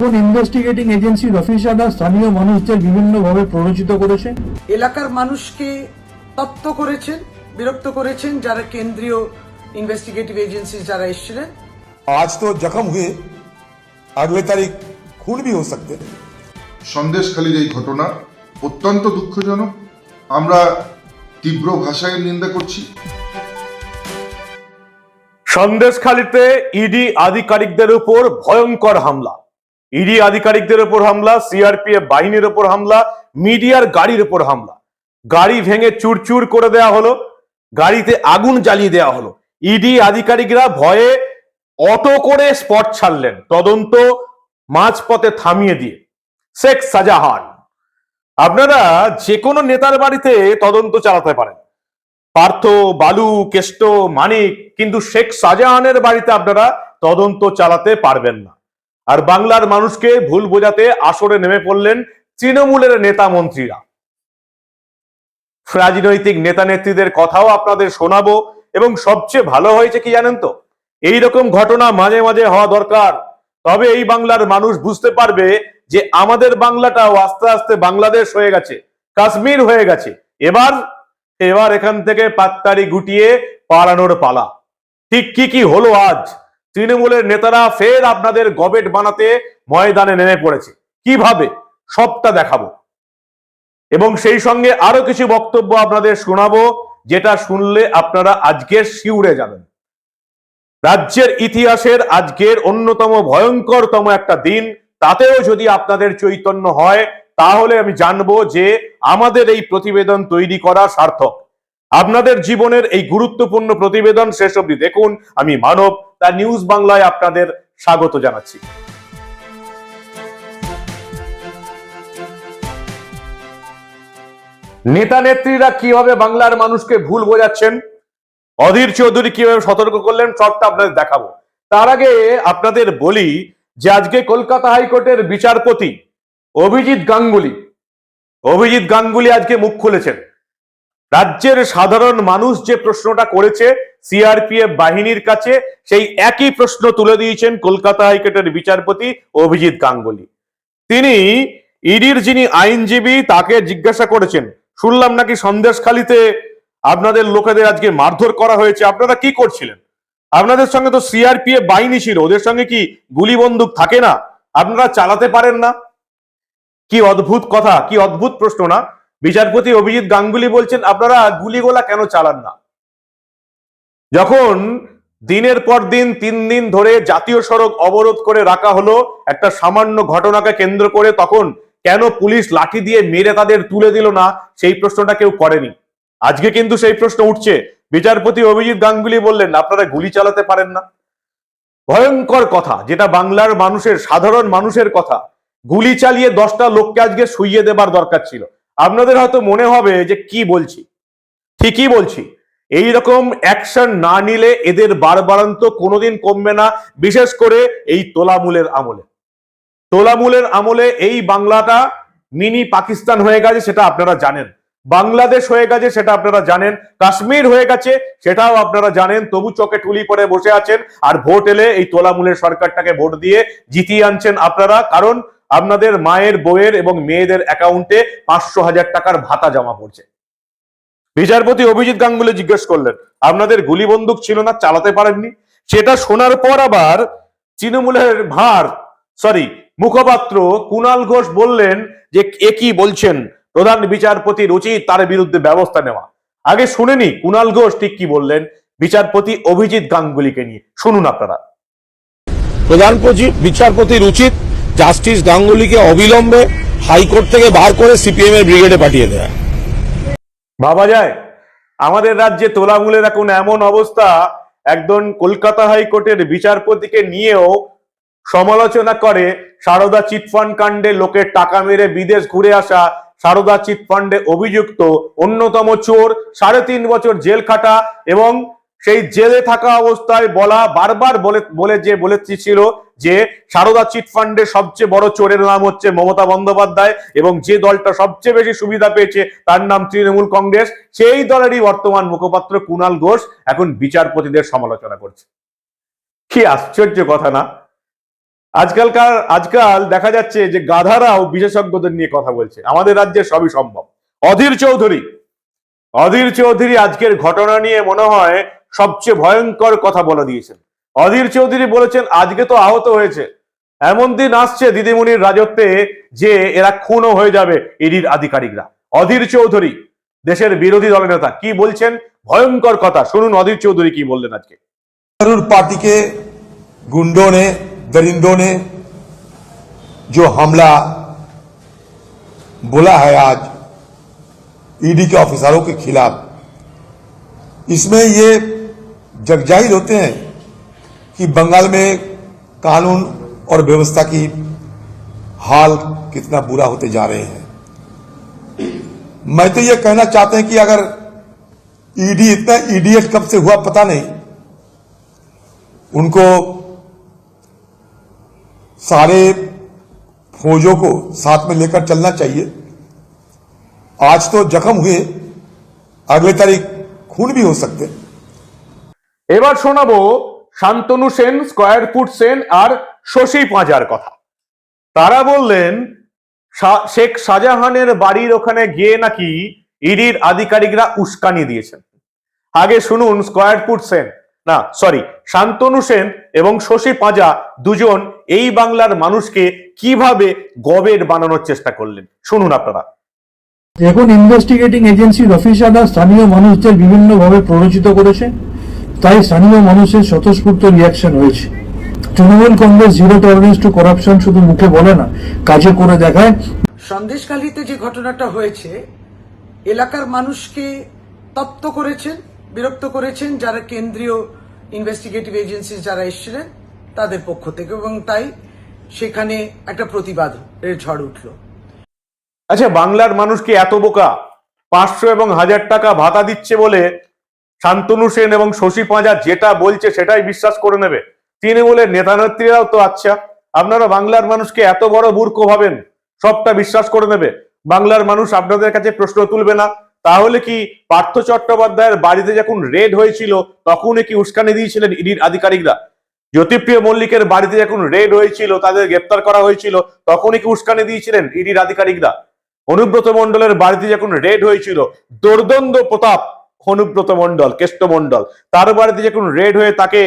কোন ইনভেস্টিগেটিং এজেন্সির অফিসাররা স্থানীয় মানুষদের বিভিন্নভাবে প্ররোচিত করেছে এলাকার মানুষকে তপ্ত করেছেন বিরক্ত করেছেন যারা কেন্দ্রীয় ইনভেস্টিগেটিভ এজেন্সি যারা এসেছিলেন आज तो जख्म हुए अगले तारीख खून भी हो सकते हैं সন্দেশখালীর এই ঘটনা অত্যন্ত দুঃখজনক আমরা তীব্র ভাষায় নিন্দা করছি সন্দেশখালীতে ইডি আধিকারিকদের উপর ভয়ঙ্কর হামলা ইডি আধিকারিকদের উপর হামলা, সিআরপিএফ বাহিনীর ওপর হামলা, মিডিয়ার গাড়ির ওপর হামলা। গাড়ি ভেঙে চুরচুর করে দেওয়া হলো, গাড়িতে আগুন জ্বালিয়ে দেওয়া হলো। ইডি আধিকারিকরা ভয়ে অটো করে স্পট ছাড়লেন, তদন্ত মাঝপথে থামিয়ে দিয়ে। শেখ শাহজাহান আপনারা যে কোনো নেতার বাড়িতে তদন্ত চালাতে পারেন। পার্থ, বালু, কেষ্ট, মানিক, কিন্তু শেখ শাহজাহানের বাড়িতে আপনারা তদন্ত চালাতে পারবেন না। আর বাংলার মানুষকে ভুল বোঝাতে আসরে নেমে পড়লেন তৃণমূলের নেতা মন্ত্রীরা। রাজনৈতিক নেতা নেত্রীদের কথাও আপনাদের শোনাবো, এবং সবচেয়ে ভালো হয়েছে কি জানেন তো? এই রকম ঘটনা মাঝে মাঝে হওয়া দরকার। তবে এই বাংলার মানুষ বুঝতে পারবে যে আমাদের বাংলাটাও আস্তে আস্তে বাংলাদেশ হয়ে গেছে, কাশ্মীর হয়ে গেছে। এবার এবার এখান থেকে পাত্তারি গুটিয়ে পালানোর পালা। ঠিক কি কি হলো আজ? তৃণমূলের নেতারা ফের আপনাদের গবেট বানাতে ময়দানে নেমে পড়েছে। কীভাবে? সবটা দেখাবো। এবং সেই সঙ্গে আরও কিছু বক্তব্য আপনাদের শোনাবো, যেটা শুনলে আপনারা আজকে শিউরে যাবেন। রাজ্যের ইতিহাসের আজকের অন্যতম ভয়ঙ্করতম একটা দিন, তাতেও যদি আপনাদের চৈতন্য হয়, তাহলে আমি জানব যে আমাদের এই প্রতিবেদন তৈরি করা সার্থক। আপনাদের জীবনের এই গুরুত্বপূর্ণ প্রতিবেদন শেষ অবধি দেখুন। আমি মানব দা নিউজ বাংলায় আপনাদের স্বাগত জানাচ্ছি। নেতা নেত্রীরা কীভাবে বাংলার মানুষকে ভুল বোঝাচ্ছেন? অধীর চৌধুরী কীভাবে সতর্ক করলেন? সবটা আপনাদের দেখাবো। তার আগে আপনাদের বলি যে আজকে কলকাতা হাইকোর্টের বিচারপতি অভিজিৎ গাঙ্গুলি অভিজিৎ গাঙ্গুলি আজকে মুখ খুলেছেন। রাজ্যের সাধারণ মানুষ যে প্রশ্নটা করেছে সিআরপিএফ বাহিনীর কাছে, সেই একই প্রশ্ন তুলে দিয়েছেন কলকাতা হাইকোর্টের বিচারপতি অভিজিৎ গাঙ্গুলি। তিনি ইডির যিনি আইনজীবী, তাকে জিজ্ঞাসা করেছেন, শুনলাম নাকি সন্দেশখালিতে আপনাদের লোকেদের আজকে মারধর করা হয়েছে, আপনারা কি করছিলেন? আপনাদের সঙ্গে তো সিআরপিএফ বাহিনী ছিল, ওদের সঙ্গে কি গুলি বন্দুক থাকে না? আপনারা চালাতে পারেন না? কি অদ্ভুত কথা, কি অদ্ভুত প্রশ্ন না? বিচারপতি অভিজিৎ গাঙ্গুলি বলছেন, আপনারা গুলিগোলা কেন চালান না? যখন দিনের পর দিন, তিন দিন ধরে জাতীয় সড়ক অবরোধ করে রাখা হলো, একটা সামান্য ঘটনাকে কেন্দ্র করে তখন কেন পুলিশ লাঠি দিয়ে মেরে তাদের তুলে দিল না, সেই প্রশ্নটা কেউ করেনি। আজকে কিন্তু সেই প্রশ্ন উঠছে। বিচারপতি অভিজিৎ গাঙ্গুলি বললেন, আপনারা গুলি চালাতে পারেন না। ভয়ঙ্কর কথা, যেটা বাংলার মানুষের, সাধারণ মানুষের কথা। গুলি চালিয়ে দশটা লোককে আজকে শুইয়ে দেবার দরকার ছিল। আপনাদের হয়তো মনে হবে যে কি বলছি? ঠিকই বলছি। এই রকম অ্যাকশন না নিলে এদের বারবারান্ত কোনোদিন কমবে না, বিশেষ করে এই তোলামূলের আমলে। তোলামূলের আমলে এই বাংলাটা মিনি পাকিস্তান হয়ে গেছে সেটা আপনারা জানেন। বাংলাদেশ হয়ে গেছে সেটা আপনারা জানেন। কাশ্মীর হয়ে গেছে সেটাও আপনারা জানেন। তবু চোখে টুলি পরে বসে আছেন। আর ভোট এলে এই তোলামূলের সরকারটাকে ভোট দিয়ে জিতিয়ে আনছেন আপনারা। কারণ আপনাদের মায়ের বইয়ের এবং মেয়েদের অ্যাকাউন্টে পাঁচশো হাজার টাকার ভাতা জমা পড়ছে। বিচারপতি অভিজিৎ গাঙ্গুলি জিজ্ঞেস করলেন, আপনাদের গুলি বন্দুক ছিল না, চালাতে পারেননি? সেটা শোনার পর আবার তৃণমূলের ভার সরি মুখপাত্র কুণাল ঘোষ বললেন যে, এ কি বলছেন? প্রধান বিচারপতির উচিত তার বিরুদ্ধে ব্যবস্থা নেওয়া। আগে শুনেনি কুণাল ঘোষ ঠিক কি বললেন? বিচারপতি অভিজিৎ গাঙ্গুলিকে নিয়ে। শুনুন আপনারা। প্রধান বিচারপতির উচিত জাস্টিস গাঙ্গুলিকে অবিলম্বে হাইকোর্ট থেকে বার করে সিপিএম এর ব্রিগেডে পাঠিয়ে দেয়। ভাবা যায়, আমাদের রাজ্যে তোলামূলের এখন এমন অবস্থা একজন কলকাতা হাইকোর্টের বিচারপতিকে নিয়েও সমালোচনা করে, সারদা চিটফান্ড কাণ্ডে লোকের টাকা মেরে বিদেশ ঘুরে আসা সারদা চিটফান্ডে অভিযুক্ত অন্যতম চোর, সাড়ে তিন বছর জেল খাটা এবং সেই জেলে থাকা অবস্থায় বলা বারবার বলে বলে যে বলেছিল যে সারদা চিটফান্ডের সবচেয়ে বড় চোরের নাম হচ্ছে মমতা বন্দ্যোপাধ্যায় এবং যে দলটা সবচেয়ে বেশি সুবিধা পেয়েছে তার নাম তৃণমূল কংগ্রেস, সেই দলেরই বর্তমান মুখপাত্র কুণাল ঘোষ এখন বিচারপতিদের সমালোচনা করছে। কি আশ্চর্য কথা না? আজকালকার, আজকাল দেখা যাচ্ছে যে গাধারাও বিশেষজ্ঞদের নিয়ে কথা বলছে। আমাদের রাজ্যে সবই সম্ভব। অধীর চৌধুরী অধীর চৌধুরী আজকের ঘটনা নিয়ে মনে হয় সবচেয়ে ভয়ঙ্কর কথা বলে দিয়েছেন অধীর চৌধুরী বলেছেন আজকে তো আহত হয়েছে এমন দিন আসছে দিদিমণির রাজত্বে যে এরা খুনও হয়ে যাবে ইডির আধিকারিকরা অধীর চৌধুরী দেশের বিরোধী দলের নেতা কি বলছেন ভয়ঙ্কর কথা শুনুন অধীর চৌধুরী কি বললেন আজকে जरूर पार्टी के गुंडों ने दरिंदों ने जो हमला बोला है आज ईडी के ऑफिसरों के खिलाफ इसमें ये जगजाहिर होते हैं कि बंगाल में कानून और व्यवस्था की हाल कितना बुरा होते जा रहे हैं। मैं तो ये कहना चाहते हैं कि अगर ईडी इतना ईडीएस कब से हुआ पता नहीं। उनको सारे फौजों को साथ में लेकर चलना चाहिए। आज तो जख्म हुए, अगले तारीख खून भी हो सकते हैं। এবার শোনাবো শান্তনু সেন, স্কয়ার ফুট সেন আর শশী পাঁজার কথা। তারা বললেন শেখ শাহজাহানের বাড়ির ওখানে গিয়ে নাকি ইডির আধিকারিকরা উস্কানি দিয়েছেন। আগে শুনুন, স্কয়ার ফুট সেন, না, সরি, শান্তনু সেন এবং শশী পাঁজা দুজন এই বাংলার মানুষকে কীভাবে গবের বানানোর চেষ্টা করলেন? শুনুন আপনারা। এখন ইনভেস্টিগেটিং এজেন্সির অফিসাররা স্থানীয় মানুষদের বিভিন্নভাবে প্ররোচিত করেছে। তাই স্থানীয় মানুষের স্বতঃস্ফূর্ত রিয়াকশন হয়েছে Trinamool Congress zero tolerance to corruption শুধু মুখে বলে না কাজে করে দেখায়। সন্দেশখালীতে যে ঘটনাটা হয়েছে এলাকার মানুষকে তপ্ত করেছেন বিরক্ত করেছেন যারা কেন্দ্রীয় ইনভেস্টিগেটিভ এজেন্সি যারা এসেছিলেন তাদের পক্ষ থেকে এবং তাই সেখানে একটা প্রতিবাদ এর ঝড় উঠল। আচ্ছা বাংলার মানুষ কি এত বোকা? পাঁচশো এবং হাজার টাকা ভাতা দিচ্ছে বলে শান্তনু সেন এবং শশী পাঁজা যেটা বলছে সেটাই বিশ্বাস করে নেবে। তৃণমূলের নেতা নেত্রীরাও তো আচ্ছা। আপনারা বাংলার মানুষকে এত বড় মূর্খ ভাবেন, সবটা বিশ্বাস করে নেবে। বাংলার মানুষ আপনাদের কাছে প্রশ্ন তুলবে না। তাহলে কি পার্থ চট্টোপাধ্যায়ের বাড়িতে যখন রেড হয়েছিল, তখনই কি উস্কানি দিয়েছিলেন ইডির আধিকারিকরা? জ্যোতিপ্রিয় মল্লিকের বাড়িতে যখন রেড হয়েছিল, তাদের গ্রেপ্তার করা হয়েছিল, তখনই কি উস্কানি দিয়েছিলেন ইডির আধিকারিকরা? অনুব্রত মন্ডলের বাড়িতে যখন রেড হয়েছিল দোর্দন্ড প্রতাপ অনুব্রত মন্ডল কেষ্ট মন্ডল তার বাড়িতে যখন রেড হয়ে তাকে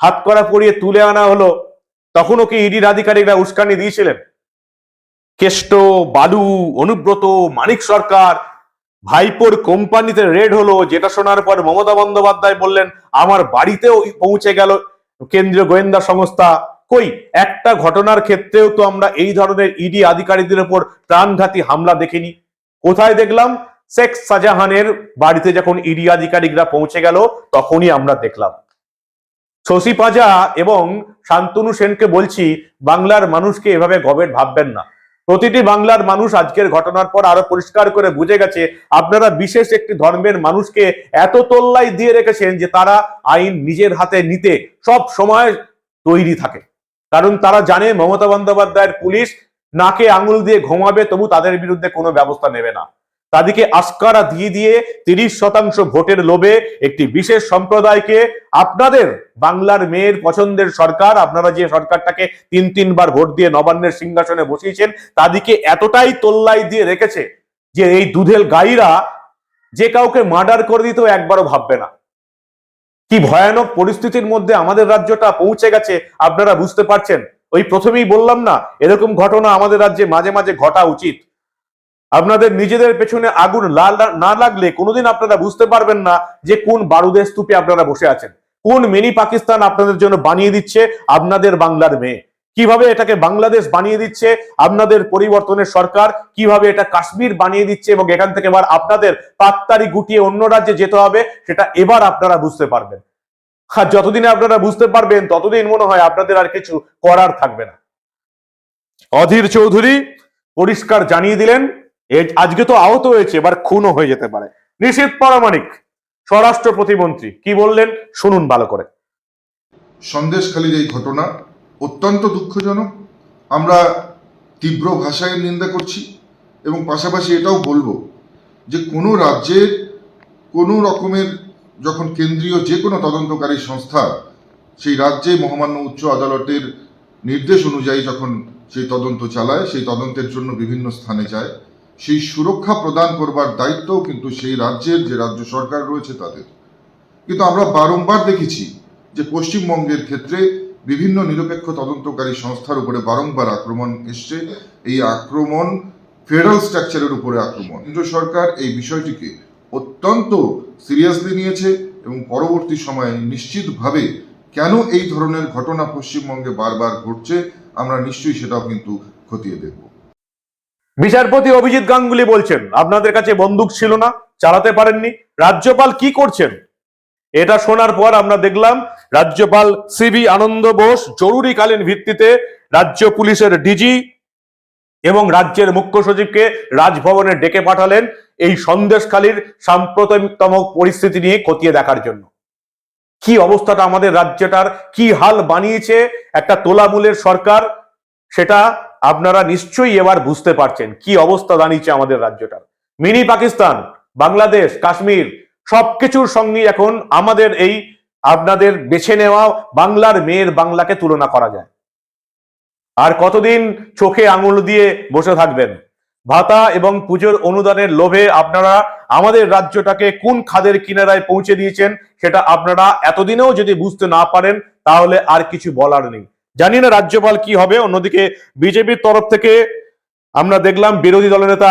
হাত করা পরিয়ে তুলে আনা হলো, তখনও কি ইডির আধিকারিকরা উস্কানি দিয়েছিলেন? কেষ্ট, বালু, অনুব্রত, মানিক সরকার, ভাইপোর কোম্পানিতে রেড হলো, যেটা শোনার পর মমতা বন্দ্যোপাধ্যায় বললেন, আমার বাড়িতেও পৌঁছে গেল কেন্দ্রীয় গোয়েন্দা সংস্থা। কই, একটা ঘটনার ক্ষেত্রেও তো আমরা এই ধরনের ইডি আধিকারিকদের উপর প্রাণঘাতী হামলা দেখিনি। কোথায় দেখলাম? শেখ শাহজাহানের বাড়িতে যখন ইডি আধিকারিকরা পৌঁছে গেল, তখনই আমরা দেখলাম। শশী পাজা এবং শান্তনু সেনকে বলছি, বাংলার মানুষকে এভাবে গবেট ভাববেন না। প্রতিটি বাংলার মানুষ আজকের ঘটনার পর আরও পরিষ্কার করে বুঝে গেছে, আপনারা বিশেষ একটি ধর্মের মানুষকে এত তোল্লাই দিয়ে রেখেছেন যে তারা আইন নিজের হাতে নিতে সব সময় তৈরি থাকে। কারণ তারা জানে মমতা বন্দ্যোপাধ্যায়ের পুলিশ নাকে আঙুল দিয়ে ঘুমাবে, তবু তাদের বিরুদ্ধে কোনো ব্যবস্থা নেবে না। তাদেরকে আস্কারা দিয়ে দিয়ে তিরিশ শতাংশ ভোটের লোভে একটি বিশেষ সম্প্রদায়কে আপনাদের বাংলার মেয়ের পছন্দের সরকার, আপনারা যে সরকারটাকে তিন তিনবার ভোট দিয়ে নবান্নের সিংহাসনে বসিয়েছেন, তাদেরকে এতটাই তোল্লাই দিয়ে রেখেছে যে এই দুধের গাইরা যে কাউকে মার্ডার করে দিতেও একবারও ভাববে না। কি ভয়ানক পরিস্থিতির মধ্যে আমাদের রাজ্যটা পৌঁছে গেছে, আপনারা বুঝতে পারছেন? ওই প্রথমেই বললাম না, এরকম ঘটনা আমাদের রাজ্যে মাঝে মাঝে ঘটা উচিত। আপনাদের নিজেদের পেছনে আগুন লা- না লাগলে কোনোদিন আপনারা বুঝতে পারবেন না যে কোন বারুদের স্তূপে আপনারা বসে আছেন। কোন মিনি পাকিস্তান আপনাদের জন্য বানিয়ে দিচ্ছে আপনাদের বাংলার মেয়ে? কীভাবে এটাকে বাংলাদেশ বানিয়ে দিচ্ছে আপনাদের পরিবর্তনের সরকার? কীভাবে এটা কাশ্মীর বানিয়ে দিচ্ছে এবং এখান থেকে এবার আপনাদের পাত্তারি গুটিয়ে অন্য রাজ্যে যেতে হবে, সেটা এবার আপনারা বুঝতে পারবেন। আর যতদিনে আপনারা বুঝতে পারবেন, ততদিন মনে হয় আপনাদের আর কিছু করার থাকবে না। অধীর চৌধুরী পরিষ্কার জানিয়ে দিলেন আজকে তো আহত হয়েছে, এবার খুনও হয়ে যেতে পারে। নিশীত পরামানিক স্বরাষ্ট্র প্রতিমন্ত্রী, কি বললেন? শুনুন ভালো করে। সন্দেশখালীর এই ঘটনা অত্যন্ত দুঃখজনক। আমরা তীব্র ভাষায় নিন্দা করছি এবং পাশাপাশি এটাও বলব যে কোনো রাজ্যের কোনো রকমের যখন কেন্দ্রীয় যে কোনো তদন্তকারী সংস্থা সেই রাজ্যে মহামান্য উচ্চ আদালতের নির্দেশ অনুযায়ী যখন সেই তদন্ত চালায়, সেই তদন্তের জন্য বিভিন্ন স্থানে যায়। সেই সুরক্ষা প্রদান করবার দায়িত্বও কিন্তু সেই রাজ্যের যে রাজ্য সরকার রয়েছে তাদের। কিন্তু আমরা বারংবার দেখেছি যে পশ্চিমবঙ্গের ক্ষেত্রে বিভিন্ন নিরপেক্ষ তদন্তকারী সংস্থার উপরে বারংবার আক্রমণ এসছে। এই আক্রমণ ফেডারেল স্ট্রাকচারের উপরে আক্রমণ। কেন্দ্র সরকার এই বিষয়টিকে অত্যন্ত সিরিয়াসলি নিয়েছে এবং পরবর্তী সময়ে নিশ্চিতভাবে কেন এই ধরনের ঘটনা পশ্চিমবঙ্গে বারবার ঘটছে, আমরা নিশ্চয়ই সেটাও কিন্তু খতিয়ে দেখব। বিচারপতি অভিজিৎ গাঙ্গুলি বলছেন, আপনাদের কাছে বন্দুক ছিল না, চালাতে পারেননি। রাজ্যপাল কি করছেন? এটা শোনার পর আমরা দেখলাম, রাজ্যপাল সিবি আনন্দ বোস জরুরিকালীন ভিত্তিতে রাজ্য পুলিশের ডিজি এবং রাজ্যের মুখ্য সচিবকে রাজভবনে ডেকে পাঠালেন এই সন্দেশখালীর সাম্প্রতিকতম পরিস্থিতি নিয়ে খতিয়ে দেখার জন্য। কি অবস্থাটা আমাদের রাজ্যটার, কি হাল বানিয়েছে একটা তোলামূলের সরকার, সেটা আপনারা নিশ্চয়ই এবার বুঝতে পারছেন কি অবস্থা দাঁড়িয়েছে আমাদের রাজ্যটার। মিনি পাকিস্তান, বাংলাদেশ, কাশ্মীর, সবকিছুর সঙ্গে এখন আমাদের এই আপনাদের বেছে নেওয়া বাংলার মেয়ের বাংলাকে তুলনা করা যায়। আর কতদিন চোখে আঙুল দিয়ে বসে থাকবেন? ভাতা এবং পুজোর অনুদানের লোভে আপনারা আমাদের রাজ্যটাকে কোন খাদের কিনারায় পৌঁছে দিয়েছেন সেটা আপনারা এতদিনেও যদি বুঝতে না পারেন, তাহলে আর কিছু বলার নেই। জানি না রাজ্যপাল কি হবে, অন্যদিকে বিজেপির তরফ থেকে আমরা দেখলাম বিরোধী দলনেতা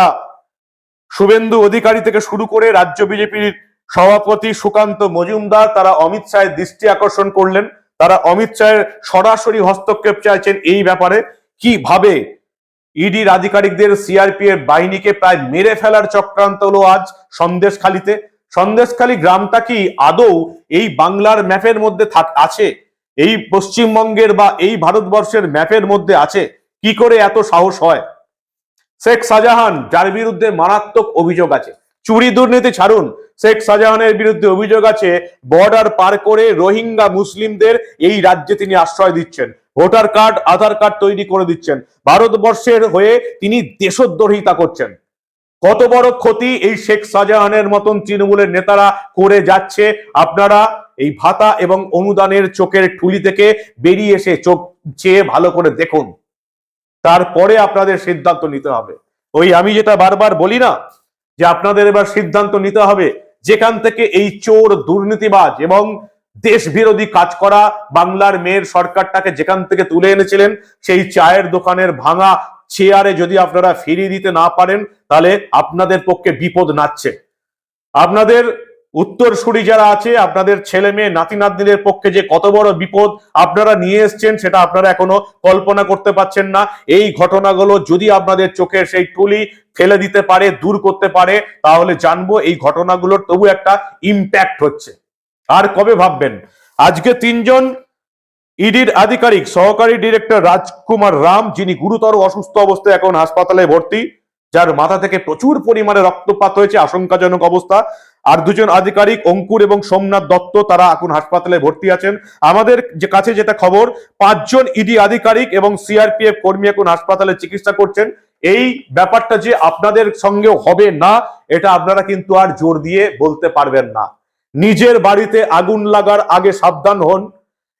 শুভেন্দু অধিকারী থেকে শুরু করে রাজ্য বিজেপির সভাপতি সুকান্ত মজুমদার, তারা অমিত শাহের দৃষ্টি আকর্ষণ করলেন। তারা অমিত শাহের সরাসরি হস্তক্ষেপ চাইছেন এই ব্যাপারে। কীভাবে ইডির আধিকারিকদের সিআরপিএফ বাহিনীকে প্রায় মেরে ফেলার চক্রান্ত হলো আজ সন্দেশখালিতে? সন্দেশখালী গ্রামটা কি আদৌ এই বাংলার ম্যাপের মধ্যে আছে? এই পশ্চিমবঙ্গের বা এই ভারতবর্ষের ম্যাপের মধ্যে আছে, কি করে এত সাহস হয়? শেখ শাহজাহান, যার বিরুদ্ধে মারাত্মক অভিযোগ আছে। চুরি দুর্নীতি ছাড়ুন, শেখ শাহজাহানের বিরুদ্ধে অভিযোগ আছে বর্ডার পার করে রোহিঙ্গা মুসলিমদের এই রাজ্যে তিনি আশ্রয় দিচ্ছেন। ভোটার কার্ড, আধার কার্ড তৈরি করে দিচ্ছেন। ভারতবর্ষের হয়ে তিনি দেশদ্রোহিতা করছেন। কত বড় ক্ষতি এই শেখ শাহজাহানের মতন তৃণমূলের নেতারা করে যাচ্ছে। আপনারা এই ভাতা এবং অনুদানের চোখের ঠুলি থেকে বেরিয়ে এসে চোখ চেয়ে ভালো করে দেখুন। তারপরে আপনাদের সিদ্ধান্ত নিতে হবে। ওই আমি যেটা বারবার বলি না, যে আপনাদের এবার সিদ্ধান্ত নিতে হবে যেখান থেকে এই চোর, দুর্নীতিবাজ এবং দেশ বিরোধী কাজ করা বাংলার মেয়ের সরকারটাকে যেখান থেকে তুলে এনেছিলেন, সেই চায়ের দোকানের ভাঙা চেয়ারে যদি আপনারা ফিরিয়ে দিতে না পারেন, তাহলে আপনাদের পক্ষে বিপদ নাচ্ছে। আপনাদের উত্তরসূরি যারা আছে, আপনাদের ছেলে মেয়ে, নাতি নাতনিদের পক্ষে যে কত বড় বিপদ আপনারা নিয়ে এসছেন, সেটা আপনারা এখনও কল্পনা করতে পারছেন না। এই ঘটনাগুলো যদি আপনাদের চোখের সেই টুলি ফেলে দিতে পারে, দূর করতে পারে, তাহলে জানব এই ঘটনাগুলোর তবু একটা ইম্প্যাক্ট হচ্ছে। আর কবে ভাববেন? আজকে তিনজন ইডির আধিকারিক, সহকারী ডিরেক্টর রাজকুমার রাম, যিনি গুরুতর অসুস্থ অবস্থায় এখন হাসপাতালে ভর্তি, যার মাথা থেকে প্রচুর পরিমাণে রক্তপাত হয়েছে, আশঙ্কাজনক অবস্থা। আর দুজন আধিকারিক অঙ্কুর এবং সোমনাথ দত্ত, তারা এখন হাসপাতালে ভর্তি আছেন। আমাদের যে কাছে যেটা খবর, পাঁচজন ইডি আধিকারিক এবং সিআরপিএফ কর্মী এখন হাসপাতালে চিকিৎসা করছেন। এই ব্যাপারটা যে আপনাদের সঙ্গেও হবে না, এটা আপনারা কিন্তু আর জোর দিয়ে বলতে পারবেন না। নিজের বাড়িতে আগুন লাগার আগে সাবধান হন।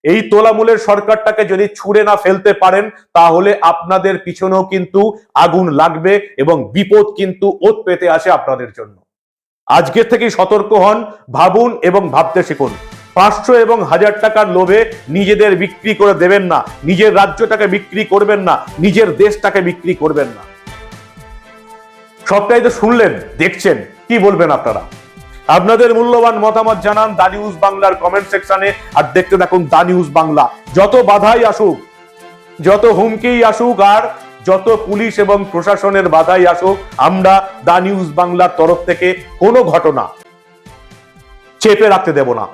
এই তোলামূলের সরকারটাকে যদি ছুড়ে না ফেলতে পারেন, তাহলে আপনাদের পিছনেও কিন্তু আগুন লাগবে এবং বিপদ কিন্তু ওত পেতে আসে আপনাদের জন্য। আজকের থেকেই সতর্ক হন, ভাবুন এবং ভাবতে শিখুন। পাঁচশো এবং হাজার টাকার লোভে নিজেদের বিক্রি করে দেবেন না। নিজের রাজ্যটাকে বিক্রি করবেন না, নিজের দেশটাকে বিক্রি করবেন না। সবটাই তো শুনলেন, দেখছেন, কি বলবেন আপনারা? আপনাদের মূল্যবান মতামত জানান দা নিউজ বাংলার কমেন্ট সেকশনে আর দেখতে থাকুন দা নিউজ বাংলা। যত বাধাই আসুক, যত হুমকি আসুক আর যত পুলিশ এবং প্রশাসনের বাধাই আসুক, আমরা দা নিউজ বাংলার তরফ থেকে কোনো ঘটনা চেপে রাখতে দেব না।